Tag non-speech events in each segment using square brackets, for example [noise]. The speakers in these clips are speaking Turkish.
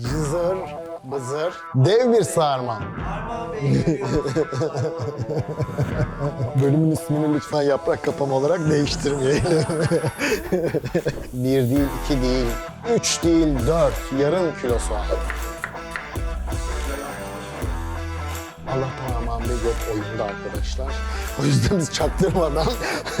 Cızır, bızır, dev bir sarma. [laughs] Bölümün ismini lütfen yaprak kapama olarak değiştirmeyelim. bir değil, iki değil, üç değil, dört, yarım kilo soğan. Allah parmağım ve yok oyunda arkadaşlar. [laughs] O yüzden biz çaktırmadan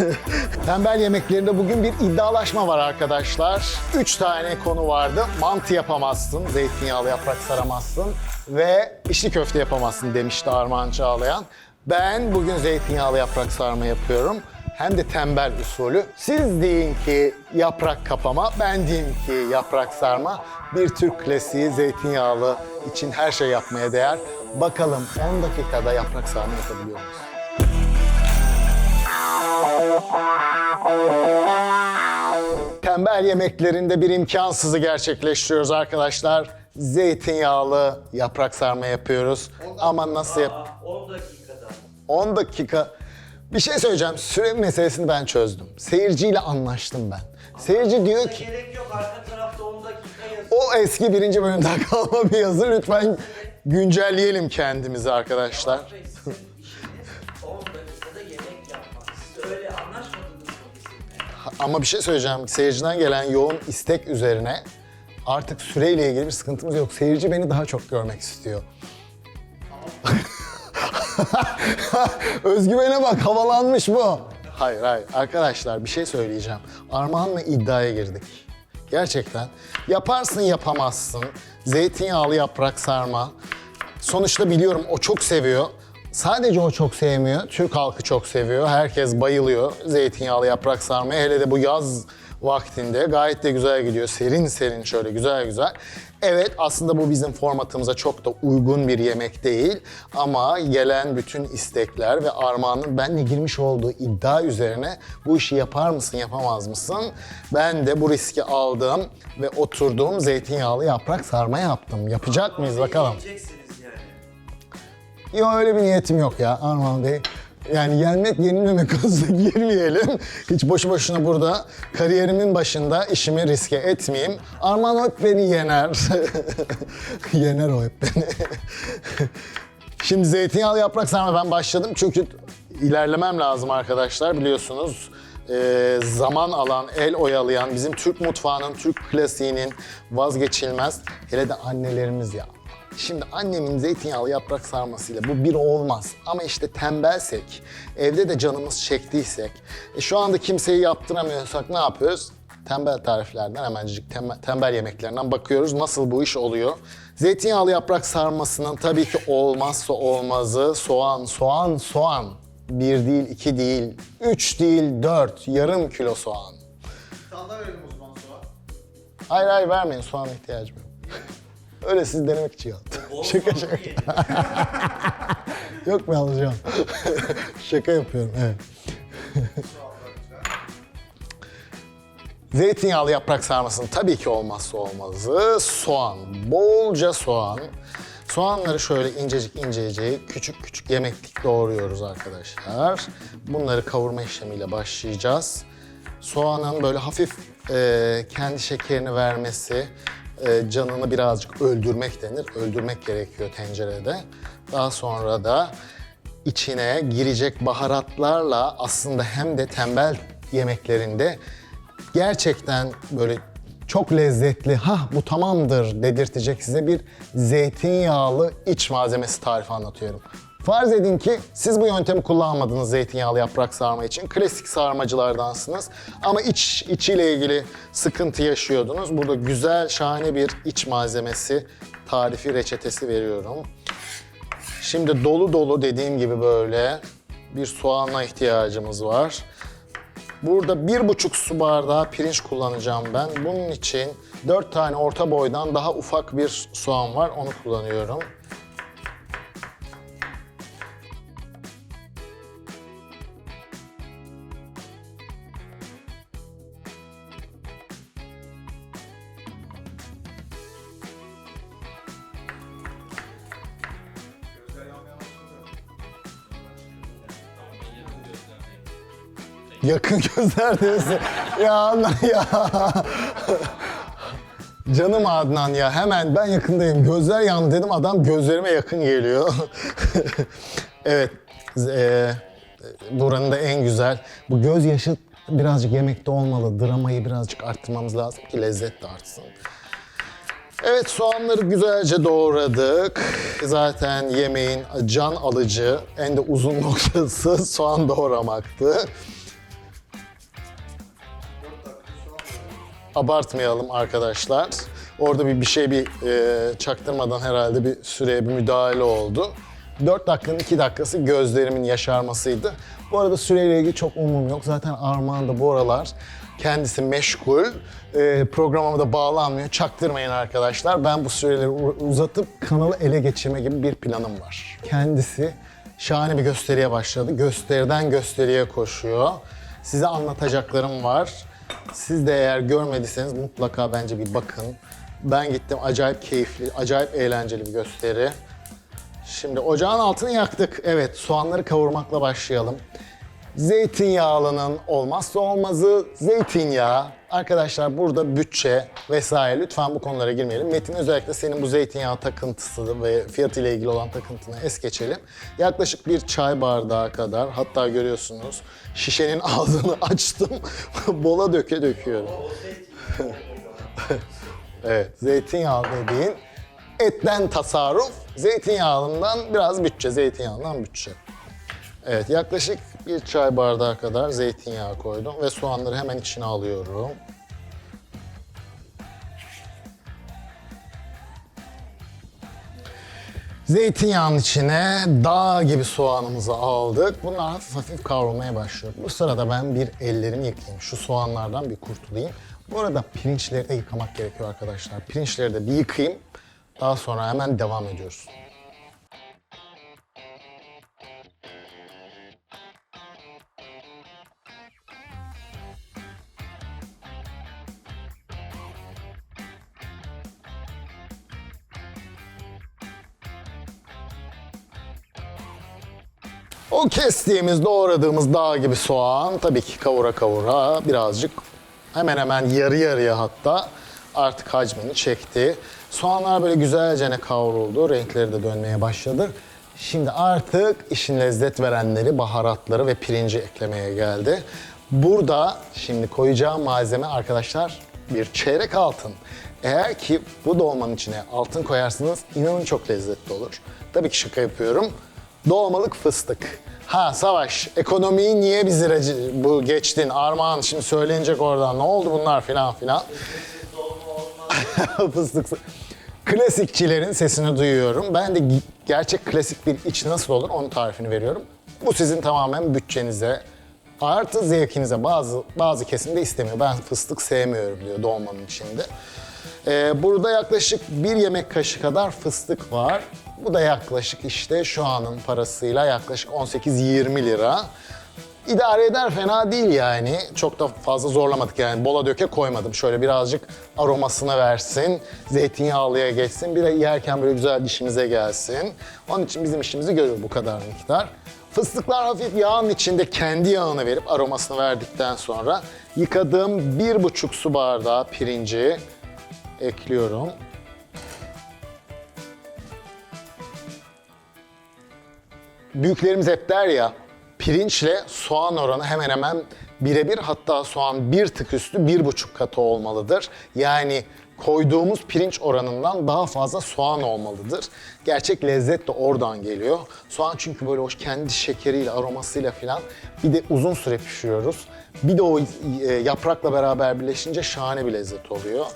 [laughs] tembel yemeklerinde bugün bir iddialaşma var arkadaşlar. Üç tane konu vardı. Mantı yapamazsın, zeytinyağlı yaprak saramazsın ve içli köfte yapamazsın demişti Armağan Çağlayan. Ben bugün zeytinyağlı yaprak sarma yapıyorum. Hem de tembel usulü. Siz deyin ki yaprak kapama, ben diyeyim ki yaprak sarma. Bir Türk klasiği zeytinyağlı için her şey yapmaya değer. Bakalım 10 dakikada yaprak sarma yapabiliyor muyuz? Tembel yemeklerinde bir imkansızı gerçekleştiriyoruz arkadaşlar. Zeytinyağlı yaprak sarma yapıyoruz. Ama nasıl yap... 10 dakikada. 10 dakika. Bir şey söyleyeceğim. Süre meselesini ben çözdüm. Seyirciyle anlaştım ben. Seyirci diyor ki Gerek yok arka tarafta 10 dakika yazıyor. o eski birinci bölümden [laughs] kalma bir yazı. Lütfen güncelleyelim kendimizi arkadaşlar. Bey, Sizin işiniz 10 dakikada yemek yapmak. Siz öyle anlaşmadınız mı bizimle? Ama bir şey söyleyeceğim. Seyirciden gelen yoğun istek üzerine artık süreyle ilgili bir sıkıntımız yok. Seyirci beni daha çok görmek istiyor. [laughs] Özgüvene bak havalanmış bu. Hayır hayır arkadaşlar bir şey söyleyeceğim. Armağan'la iddiaya girdik. Gerçekten yaparsın yapamazsın. Zeytinyağlı yaprak sarma. Sonuçta biliyorum o çok seviyor. Sadece o çok sevmiyor. Türk halkı çok seviyor. Herkes bayılıyor zeytinyağlı yaprak sarmaya. Hele de bu yaz vaktinde gayet de güzel gidiyor. Serin serin şöyle güzel güzel. Evet aslında bu bizim formatımıza çok da uygun bir yemek değil. Ama gelen bütün istekler ve Armağan'ın benle girmiş olduğu iddia üzerine bu işi yapar mısın yapamaz mısın? Ben de bu riski aldım ve oturdum zeytinyağlı yaprak sarma yaptım. Yapacak mıyız bakalım? Yiyeceksiniz yani. Yok öyle bir niyetim yok ya Armağan Bey. Yani yenmek yenilmemek [laughs] konusuna girmeyelim. Hiç boşu boşuna burada kariyerimin başında işimi riske etmeyeyim. Armağan hep beni yener. [laughs] yener o hep beni. [laughs] Şimdi zeytinyağlı yaprak sarma ben başladım çünkü ilerlemem lazım arkadaşlar biliyorsunuz. Ee, zaman alan, el oyalayan, bizim Türk mutfağının, Türk klasiğinin vazgeçilmez. Hele de annelerimiz ya. Şimdi annemin zeytinyağlı yaprak sarmasıyla bu bir olmaz. Ama işte tembelsek, evde de canımız çektiysek, e şu anda kimseyi yaptıramıyorsak ne yapıyoruz? Tembel tariflerden hemencik tembel, tembel yemeklerinden bakıyoruz nasıl bu iş oluyor. Zeytinyağlı yaprak sarmasının tabii ki olmazsa olmazı soğan, soğan, soğan. Bir değil, iki değil, üç değil, dört, yarım kilo soğan. Sağdan verelim o zaman soğan. Hayır hayır vermeyin soğan ihtiyacım yok. Öyle siz denemek için yaptım. şaka şaka. [laughs] Yok mu alacağım? [laughs] şaka yapıyorum evet. Zeytinyağlı yaprak sarmasının tabii ki olmazsa olmazı soğan. Bolca soğan. Soğanları şöyle incecik incecik, küçük küçük yemeklik doğruyoruz arkadaşlar. Bunları kavurma işlemiyle başlayacağız. Soğanın böyle hafif e, kendi şekerini vermesi, e, canını birazcık öldürmek denir. Öldürmek gerekiyor tencerede. Daha sonra da içine girecek baharatlarla aslında hem de tembel yemeklerinde gerçekten böyle çok lezzetli, ha bu tamamdır dedirtecek size bir zeytinyağlı iç malzemesi tarifi anlatıyorum. Farz edin ki siz bu yöntemi kullanmadınız zeytinyağlı yaprak sarma için. Klasik sarmacılardansınız ama iç içiyle ilgili sıkıntı yaşıyordunuz. Burada güzel, şahane bir iç malzemesi tarifi, reçetesi veriyorum. Şimdi dolu dolu dediğim gibi böyle bir soğana ihtiyacımız var. Burada bir buçuk su bardağı pirinç kullanacağım ben. Bunun için dört tane orta boydan daha ufak bir soğan var. Onu kullanıyorum. Yakın [laughs] gözler diyorsun. ya Allah ya. Canım Adnan ya hemen ben yakındayım. Gözler yandı dedim adam gözlerime yakın geliyor. [laughs] evet. E, buranın da en güzel. Bu gözyaşı birazcık yemekte olmalı. Dramayı birazcık arttırmamız lazım ki lezzet de artsın. Evet soğanları güzelce doğradık. Zaten yemeğin can alıcı en de uzun [laughs] noktası soğan doğramaktı. Abartmayalım arkadaşlar. Orada bir bir şey bir e, çaktırmadan herhalde bir süreye bir müdahale oldu. 4 dakikanın 2 dakikası gözlerimin yaşarmasıydı. Bu arada süreyle ilgili çok umum yok. Zaten Armağan da bu aralar kendisi meşgul. E, programa da bağlanmıyor. Çaktırmayın arkadaşlar. Ben bu süreleri uzatıp kanalı ele geçirme gibi bir planım var. Kendisi şahane bir gösteriye başladı. Gösteriden gösteriye koşuyor. Size anlatacaklarım var. Siz de eğer görmediyseniz mutlaka bence bir bakın. Ben gittim acayip keyifli, acayip eğlenceli bir gösteri. Şimdi ocağın altını yaktık. Evet soğanları kavurmakla başlayalım. Zeytinyağlının olmazsa olmazı zeytinyağı. Arkadaşlar burada bütçe vesaire lütfen bu konulara girmeyelim. Metin özellikle senin bu zeytinyağı takıntısı ve fiyat ile ilgili olan takıntını es geçelim. Yaklaşık bir çay bardağı kadar hatta görüyorsunuz şişenin [laughs] ağzını açtım. [laughs] Bola döke döküyorum. [laughs] Evet, zeytinyağı dediğin etten tasarruf, zeytinyağından biraz bütçe, zeytinyağından bütçe. Evet, yaklaşık bir çay bardağı kadar zeytinyağı koydum ve soğanları hemen içine alıyorum. Zeytinyağının içine dağ gibi soğanımızı aldık. Bunlar hafif hafif kavrulmaya başlıyor. Bu sırada ben bir ellerimi yıkayayım. Şu soğanlardan bir kurtulayım. Bu arada pirinçleri de yıkamak gerekiyor arkadaşlar. Pirinçleri de bir yıkayayım. Daha sonra hemen devam ediyoruz. O kestiğimiz, doğradığımız dağ gibi soğan tabii ki kavura kavura birazcık hemen hemen yarı yarıya hatta artık hacmini çekti. Soğanlar böyle güzelce ne kavruldu, renkleri de dönmeye başladı. Şimdi artık işin lezzet verenleri, baharatları ve pirinci eklemeye geldi. Burada şimdi koyacağım malzeme arkadaşlar bir çeyrek altın. Eğer ki bu dolmanın içine altın koyarsınız inanın çok lezzetli olur. Tabii ki şaka yapıyorum. Dolmalık fıstık. Ha Savaş, ekonomiyi niye bizi bu geçtin? Armağan şimdi söylenecek oradan ne oldu bunlar filan filan. [laughs] Fıstık. Klasikçilerin sesini duyuyorum. Ben de gerçek klasik bir iç nasıl olur onun tarifini veriyorum. Bu sizin tamamen bütçenize artı zevkinize bazı bazı kesimde istemiyor. Ben fıstık sevmiyorum diyor dolmanın içinde. Ee, burada yaklaşık bir yemek kaşığı kadar fıstık var. Bu da yaklaşık işte şu anın parasıyla yaklaşık 18-20 lira. İdare eder fena değil yani. Çok da fazla zorlamadık yani. Bola döke koymadım. Şöyle birazcık aromasını versin. Zeytinyağlıya geçsin. Bir de yerken böyle güzel dişimize gelsin. Onun için bizim işimizi görür bu kadar miktar. Fıstıklar hafif yağın içinde kendi yağını verip aromasını verdikten sonra yıkadığım bir buçuk su bardağı pirinci ekliyorum. Büyüklerimiz hep der ya pirinçle soğan oranı hemen hemen birebir hatta soğan bir tık üstü bir buçuk katı olmalıdır. Yani koyduğumuz pirinç oranından daha fazla soğan olmalıdır. Gerçek lezzet de oradan geliyor. Soğan çünkü böyle hoş kendi şekeriyle, aromasıyla filan bir de uzun süre pişiriyoruz. Bir de o e, yaprakla beraber birleşince şahane bir lezzet oluyor.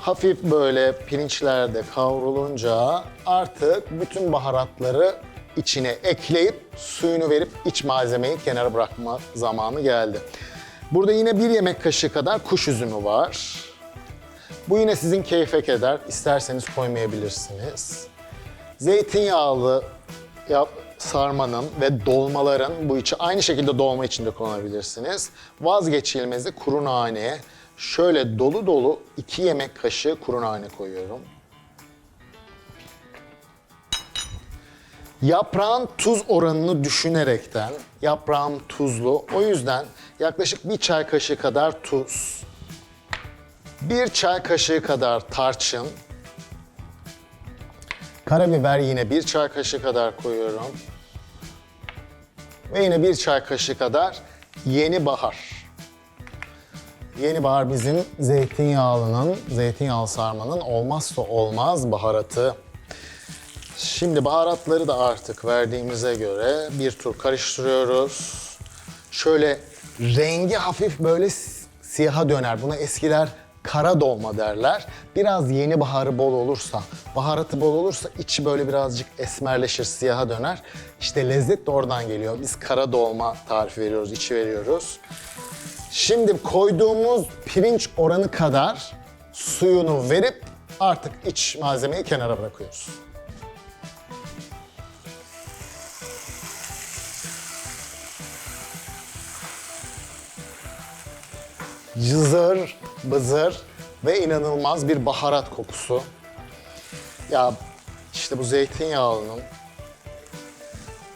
Hafif böyle pirinçler de kavrulunca artık bütün baharatları içine ekleyip suyunu verip iç malzemeyi kenara bırakma zamanı geldi. Burada yine bir yemek kaşığı kadar kuş üzümü var. Bu yine sizin keyfe keder. İsterseniz koymayabilirsiniz. Zeytinyağlı yap, sarmanın ve dolmaların bu içi aynı şekilde dolma içinde kullanabilirsiniz. Vazgeçilmezi kuru nane. Şöyle dolu dolu iki yemek kaşığı kuru nane koyuyorum. Yaprağın tuz oranını düşünerekten, yaprağım tuzlu. O yüzden yaklaşık bir çay kaşığı kadar tuz. Bir çay kaşığı kadar tarçın. Karabiber yine bir çay kaşığı kadar koyuyorum. Ve yine bir çay kaşığı kadar yeni bahar. Yeni bahar bizim zeytinyağlının, zeytinyağlı sarmanın olmazsa olmaz baharatı. Şimdi baharatları da artık verdiğimize göre bir tur karıştırıyoruz. Şöyle rengi hafif böyle si- siyaha döner. Buna eskiler kara dolma derler. Biraz yeni baharı bol olursa, baharatı bol olursa içi böyle birazcık esmerleşir, siyaha döner. İşte lezzet de oradan geliyor. Biz kara dolma tarifi veriyoruz, içi veriyoruz. Şimdi koyduğumuz pirinç oranı kadar suyunu verip artık iç malzemeyi kenara bırakıyoruz. Cızır, bızır ve inanılmaz bir baharat kokusu. Ya işte bu zeytinyağlının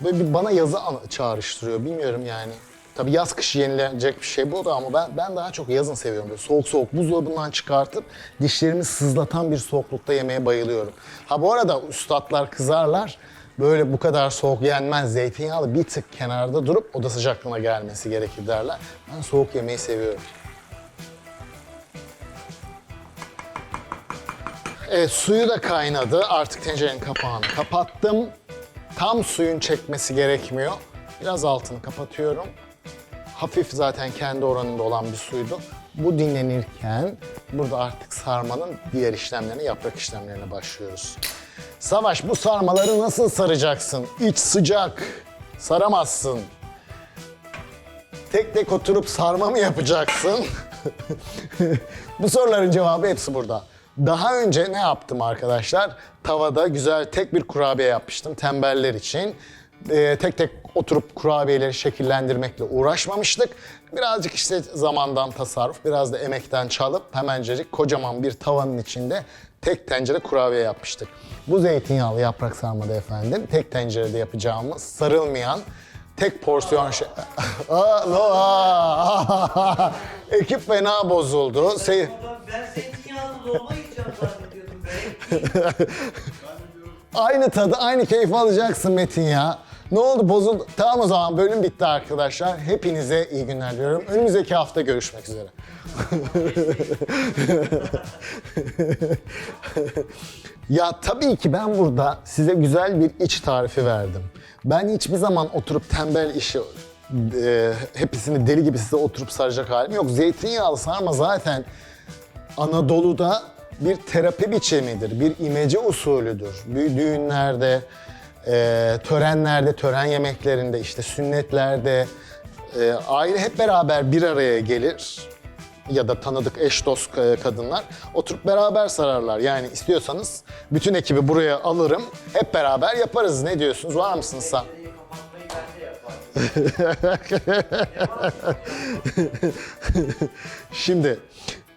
böyle bir bana yazı çağrıştırıyor. Bilmiyorum yani. Tabii yaz kış yenilecek bir şey bu da ama ben ben daha çok yazın seviyorum. Böyle soğuk soğuk buzdolabından çıkartıp dişlerimi sızlatan bir soğuklukta yemeye bayılıyorum. Ha bu arada üstadlar kızarlar. Böyle bu kadar soğuk yenmez. Zeytinyağlı bir tık kenarda durup oda sıcaklığına gelmesi gerekir derler. Ben soğuk yemeyi seviyorum. Evet, suyu da kaynadı. Artık tencerenin kapağını kapattım. Tam suyun çekmesi gerekmiyor. Biraz altını kapatıyorum. Hafif zaten kendi oranında olan bir suydu. Bu dinlenirken burada artık sarmanın diğer işlemlerine, yaprak işlemlerine başlıyoruz. Savaş bu sarmaları nasıl saracaksın? İç sıcak. Saramazsın. Tek tek oturup sarma mı yapacaksın? [laughs] Bu soruların cevabı hepsi burada. Daha önce ne yaptım arkadaşlar? Tavada güzel tek bir kurabiye yapmıştım tembeller için. Ee, tek tek oturup kurabiyeleri şekillendirmekle uğraşmamıştık. Birazcık işte zamandan tasarruf, biraz da emekten çalıp hemencecik kocaman bir tavanın içinde tek tencere kurabiye yapmıştık. Bu zeytinyağlı yaprak sarmada efendim tek tencerede yapacağımız sarılmayan tek porsiyon şey... [laughs] Aa, no, aa. Ekip fena bozuldu. Se- [laughs] aynı tadı, aynı keyfi alacaksın Metin ya. Ne oldu bozuldu? Tamam o zaman bölüm bitti arkadaşlar. Hepinize iyi günler diliyorum. Önümüzdeki hafta görüşmek üzere. [laughs] ya tabii ki ben burada size güzel bir iç tarifi verdim. Ben hiçbir zaman oturup tembel işi e, hepsini deli gibi size oturup saracak halim yok. Zeytinyağlı sarma zaten Anadolu'da bir terapi biçimidir, bir imece usulüdür. Dü- Düğünlerde, e, törenlerde, tören yemeklerinde, işte sünnetlerde e, aile hep beraber bir araya gelir ya da tanıdık eş dost e, kadınlar oturup beraber sararlar. Yani istiyorsanız bütün ekibi buraya alırım, hep beraber yaparız. Ne diyorsunuz? Var mısınız sen? [laughs] Şimdi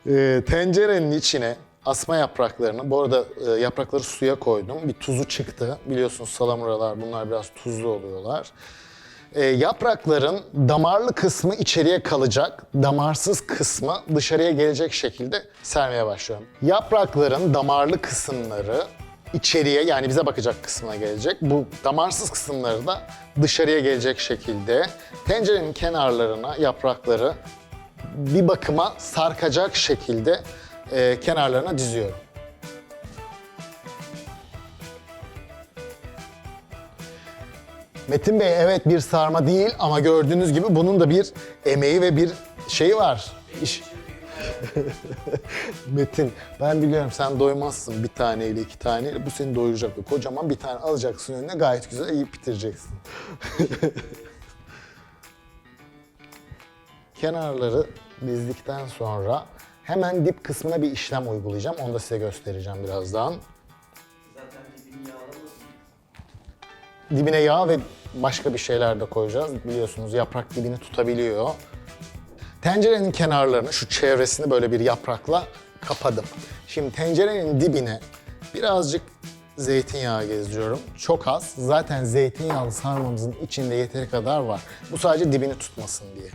e, tencerenin içine asma yapraklarını, bu arada e, yaprakları suya koydum. Bir tuzu çıktı. Biliyorsunuz salamuralar bunlar biraz tuzlu oluyorlar. E, yaprakların damarlı kısmı içeriye kalacak, damarsız kısmı dışarıya gelecek şekilde sermeye başlıyorum. Yaprakların damarlı kısımları içeriye yani bize bakacak kısmına gelecek. Bu damarsız kısımları da dışarıya gelecek şekilde tencerenin kenarlarına yaprakları bir bakıma sarkacak şekilde e, kenarlarına diziyorum. Metin Bey evet bir sarma değil ama gördüğünüz gibi bunun da bir emeği ve bir şeyi var. İş... [laughs] Metin ben biliyorum sen doymazsın bir taneyle iki taneyle. Bu seni doyuracak. Kocaman bir tane alacaksın önüne gayet güzel yiyip bitireceksin. [laughs] Kenarları dizdikten sonra hemen dip kısmına bir işlem uygulayacağım. Onu da size göstereceğim birazdan. Dibine yağ ve başka bir şeyler de koyacağız. Biliyorsunuz yaprak dibini tutabiliyor. Tencerenin kenarlarını, şu çevresini böyle bir yaprakla kapadım. Şimdi tencerenin dibine birazcık zeytinyağı gezdiriyorum. Çok az. Zaten zeytinyağlı sarmamızın içinde yeteri kadar var. Bu sadece dibini tutmasın diye.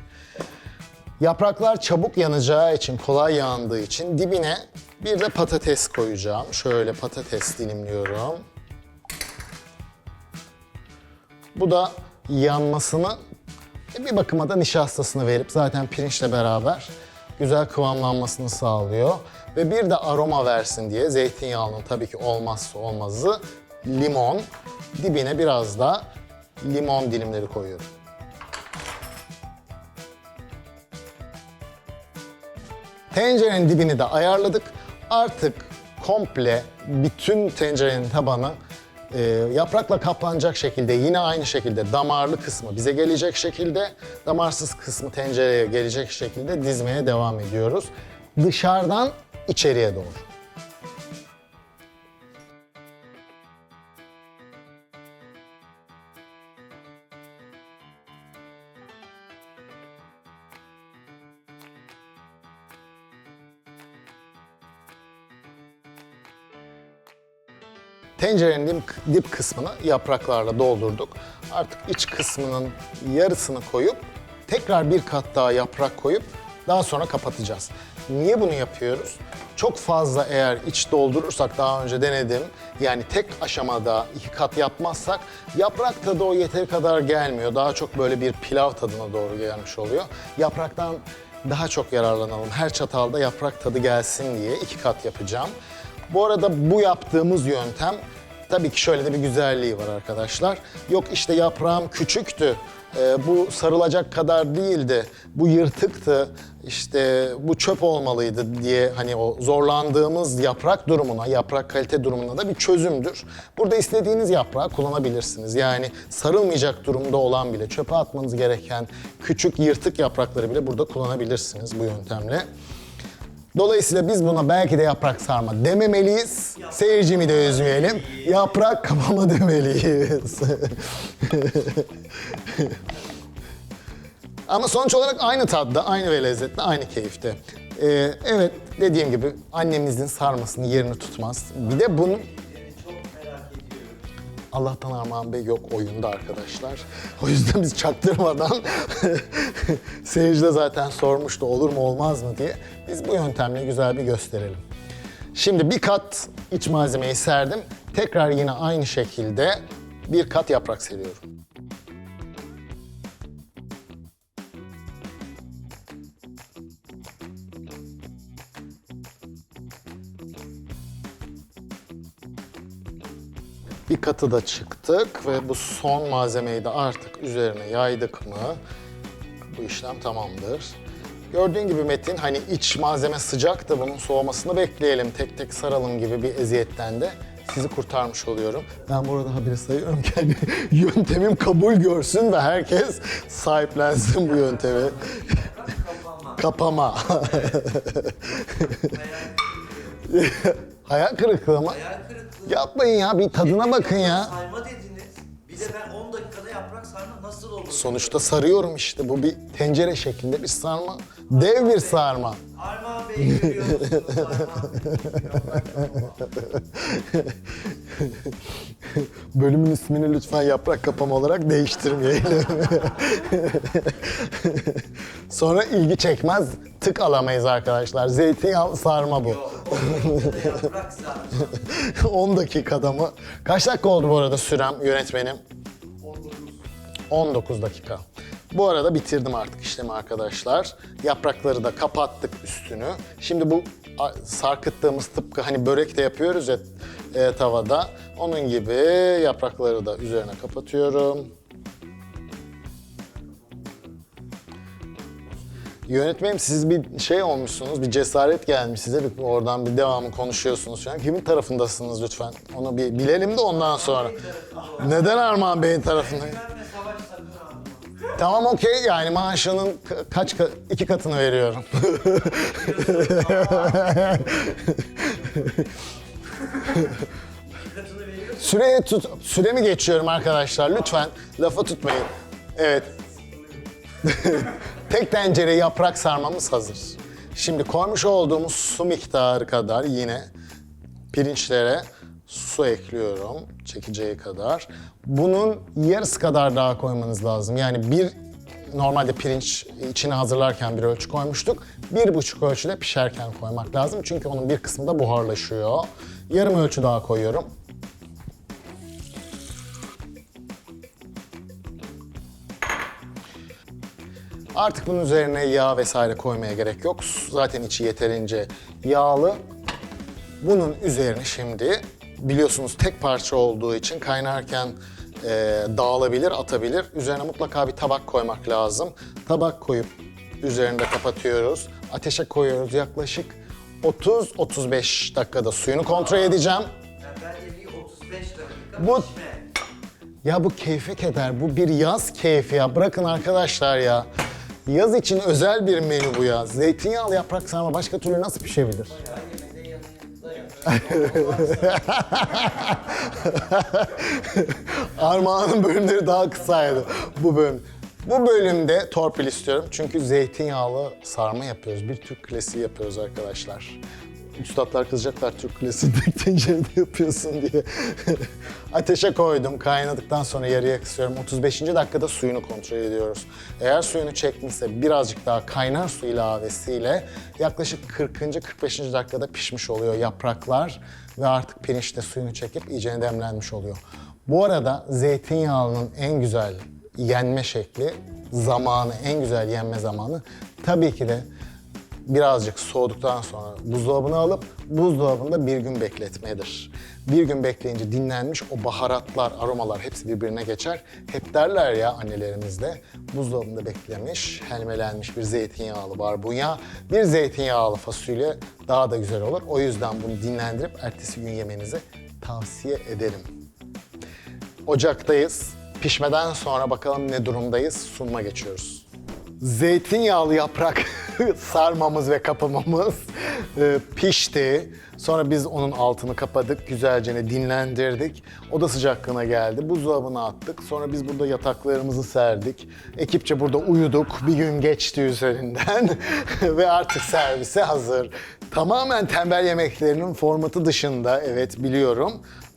Yapraklar çabuk yanacağı için, kolay yandığı için dibine bir de patates koyacağım. Şöyle patates dilimliyorum. Bu da yanmasını bir bakıma da nişastasını verip zaten pirinçle beraber güzel kıvamlanmasını sağlıyor. Ve bir de aroma versin diye zeytinyağının tabii ki olmazsa olmazı limon. Dibine biraz da limon dilimleri koyuyorum. Tencerenin dibini de ayarladık. Artık komple bütün tencerenin tabanı e, yaprakla kaplanacak şekilde yine aynı şekilde damarlı kısmı bize gelecek şekilde damarsız kısmı tencereye gelecek şekilde dizmeye devam ediyoruz. Dışarıdan içeriye doğru. Tencerenin dip, kısmını yapraklarla doldurduk. Artık iç kısmının yarısını koyup tekrar bir kat daha yaprak koyup daha sonra kapatacağız. Niye bunu yapıyoruz? Çok fazla eğer iç doldurursak daha önce denedim. Yani tek aşamada iki kat yapmazsak yaprak tadı o yeteri kadar gelmiyor. Daha çok böyle bir pilav tadına doğru gelmiş oluyor. Yapraktan daha çok yararlanalım. Her çatalda yaprak tadı gelsin diye iki kat yapacağım. Bu arada bu yaptığımız yöntem tabii ki şöyle de bir güzelliği var arkadaşlar. Yok işte yaprağım küçüktü, e, bu sarılacak kadar değildi, bu yırtıktı, işte bu çöp olmalıydı diye hani o zorlandığımız yaprak durumuna, yaprak kalite durumuna da bir çözümdür. Burada istediğiniz yaprağı kullanabilirsiniz. Yani sarılmayacak durumda olan bile çöpe atmanız gereken küçük yırtık yaprakları bile burada kullanabilirsiniz bu yöntemle. Dolayısıyla biz buna belki de yaprak sarma dememeliyiz. Seyircimi de üzmeyelim. Yaprak kapama demeliyiz. [laughs] Ama sonuç olarak aynı tadda, aynı ve lezzette, aynı keyifte. Ee, evet dediğim gibi annemizin sarmasının yerini tutmaz. Bir de ediyorum. Allah'tan Armağan Bey yok oyunda arkadaşlar. O yüzden biz çaktırmadan [laughs] [laughs] seyirci de zaten sormuştu olur mu olmaz mı diye. Biz bu yöntemle güzel bir gösterelim. Şimdi bir kat iç malzemeyi serdim. Tekrar yine aynı şekilde bir kat yaprak seriyorum. Bir katı da çıktık ve bu son malzemeyi de artık üzerine yaydık mı bu işlem tamamdır. Gördüğün gibi Metin hani iç malzeme sıcak da bunun soğumasını bekleyelim. Tek tek saralım gibi bir eziyetten de sizi kurtarmış oluyorum. Ben burada haberi sayıyorum ki hani [laughs] yöntemim kabul görsün ve herkes sahiplensin bu yöntemi. Kapama. Kapama. Hayal kırıklığı. mı? Hayal kırıklığı. Yapmayın ya bir tadına bakın ya. Sarma dediniz. Sonuçta sarıyorum işte. Bu bir tencere şeklinde bir sarma. Dev bir sarma. Armağan Bey görüyor musunuz Armağan? [laughs] Bölümün ismini lütfen yaprak kapama olarak değiştirmeyelim. [laughs] Sonra ilgi çekmez, tık alamayız arkadaşlar. Zeytinyağlı sarma bu. Yok, 10 dakikada yaprak sarma. [laughs] 10 dakikada mı? Kaç dakika oldu bu arada sürem yönetmenim? 19 dakika. Bu arada bitirdim artık işlemi arkadaşlar. Yaprakları da kapattık üstünü. Şimdi bu sarkıttığımız tıpkı hani börek de yapıyoruz ya e, tavada. Onun gibi yaprakları da üzerine kapatıyorum. Yönetmenim siz bir şey olmuşsunuz, bir cesaret gelmiş size. Bir, oradan bir devamı konuşuyorsunuz şu an. Kimin tarafındasınız lütfen? Onu bir bilelim de ondan sonra. Neden Armağan Bey'in tarafında? Tamam okey yani maaşının ka- kaç ka- iki katını veriyorum. [laughs] Süreye tut, süremi geçiyorum arkadaşlar lütfen lafa tutmayın. Evet. [laughs] Tek tencere yaprak sarmamız hazır. Şimdi koymuş olduğumuz su miktarı kadar yine pirinçlere su ekliyorum çekeceği kadar. Bunun yarısı kadar daha koymanız lazım. Yani bir normalde pirinç içine hazırlarken bir ölçü koymuştuk. Bir buçuk ölçüde pişerken koymak lazım. Çünkü onun bir kısmı da buharlaşıyor. Yarım ölçü daha koyuyorum. Artık bunun üzerine yağ vesaire koymaya gerek yok. Zaten içi yeterince yağlı. Bunun üzerine şimdi biliyorsunuz tek parça olduğu için kaynarken e, dağılabilir, atabilir. Üzerine mutlaka bir tabak koymak lazım. Tabak koyup üzerinde kapatıyoruz. Ateşe koyuyoruz yaklaşık 30-35 dakikada suyunu kontrol edeceğim. Yani bence bir 35 dakika Bu- pişme. Ya bu keyfe keder, bu bir yaz keyfi ya. Bırakın arkadaşlar ya. Yaz için özel bir menü bu ya. Zeytinyağlı yaprak sarma başka türlü nasıl pişebilir? Ya yemeğin yanında ya. [laughs] Armağan'ın bölümleri daha kısaydı bu bölüm. Bu bölümde torpil istiyorum çünkü zeytinyağlı sarma yapıyoruz. Bir Türk klasiği yapıyoruz arkadaşlar. Üstadlar kızacaklar Türk klasiği tek tencerede yapıyorsun diye. [laughs] Ateşe koydum. Kaynadıktan sonra yarıya kısıyorum. 35. dakikada suyunu kontrol ediyoruz. Eğer suyunu çekmişse birazcık daha kaynar su ilavesiyle yaklaşık 40. 45. dakikada pişmiş oluyor yapraklar ve artık pirinç de suyunu çekip iyice demlenmiş oluyor. Bu arada zeytinyağlının en güzel yenme şekli, zamanı, en güzel yenme zamanı tabii ki de birazcık soğuduktan sonra buzdolabına alıp buzdolabında bir gün bekletmedir. Bir gün bekleyince dinlenmiş o baharatlar, aromalar hepsi birbirine geçer. Hep derler ya annelerimiz de buzdolabında beklemiş, helmelenmiş bir zeytinyağlı barbunya, bir zeytinyağlı fasulye daha da güzel olur. O yüzden bunu dinlendirip ertesi gün yemenizi tavsiye ederim. Ocaktayız. Pişmeden sonra bakalım ne durumdayız. Sunuma geçiyoruz. Zeytinyağlı yaprak [laughs] [laughs] sarmamız ve kapamamız e, pişti. Sonra biz onun altını kapadık, güzelce dinlendirdik. Oda sıcaklığına geldi. Buzdolabına attık. Sonra biz burada yataklarımızı serdik. Ekipçe burada uyuduk. Bir gün geçti üzerinden [laughs] ve artık servise hazır. Tamamen tembel yemeklerinin formatı dışında evet biliyorum.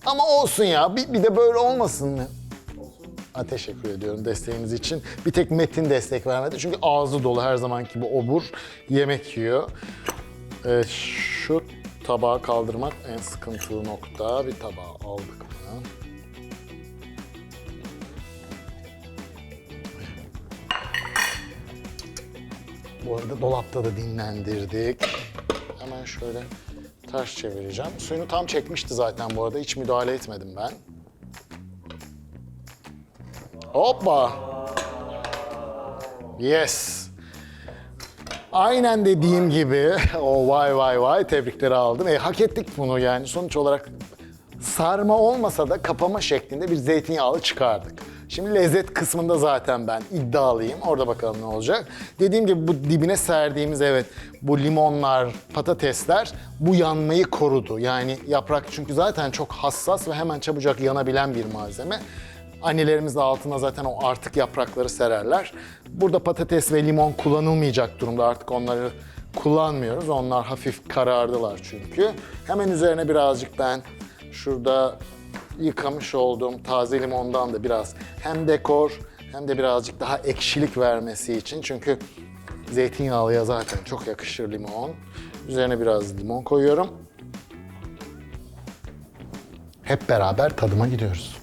Ama olsun ya bir, bir de böyle olmasın teşekkür ediyorum desteğiniz için. Bir tek Metin destek vermedi çünkü ağzı dolu her zamanki gibi obur yemek yiyor. Evet, şu tabağı kaldırmak en sıkıntılı nokta. Bir tabağı aldık mı? Bu arada dolapta da dinlendirdik. Hemen şöyle ters çevireceğim. Suyunu tam çekmişti zaten bu arada. Hiç müdahale etmedim ben. Hoppa. Yes. Aynen dediğim gibi. [laughs] O vay vay vay tebrikleri aldım. E, hak ettik bunu yani. Sonuç olarak sarma olmasa da kapama şeklinde bir zeytinyağlı çıkardık. Şimdi lezzet kısmında zaten ben iddialıyım. Orada bakalım ne olacak. Dediğim gibi bu dibine serdiğimiz evet bu limonlar, patatesler bu yanmayı korudu. Yani yaprak çünkü zaten çok hassas ve hemen çabucak yanabilen bir malzeme. Annelerimiz de altına zaten o artık yaprakları sererler. Burada patates ve limon kullanılmayacak durumda artık onları kullanmıyoruz. Onlar hafif karardılar çünkü. Hemen üzerine birazcık ben şurada yıkamış olduğum taze limondan da biraz hem dekor hem de birazcık daha ekşilik vermesi için. Çünkü zeytinyağlıya zaten çok yakışır limon. Üzerine biraz limon koyuyorum. Hep beraber tadıma gidiyoruz.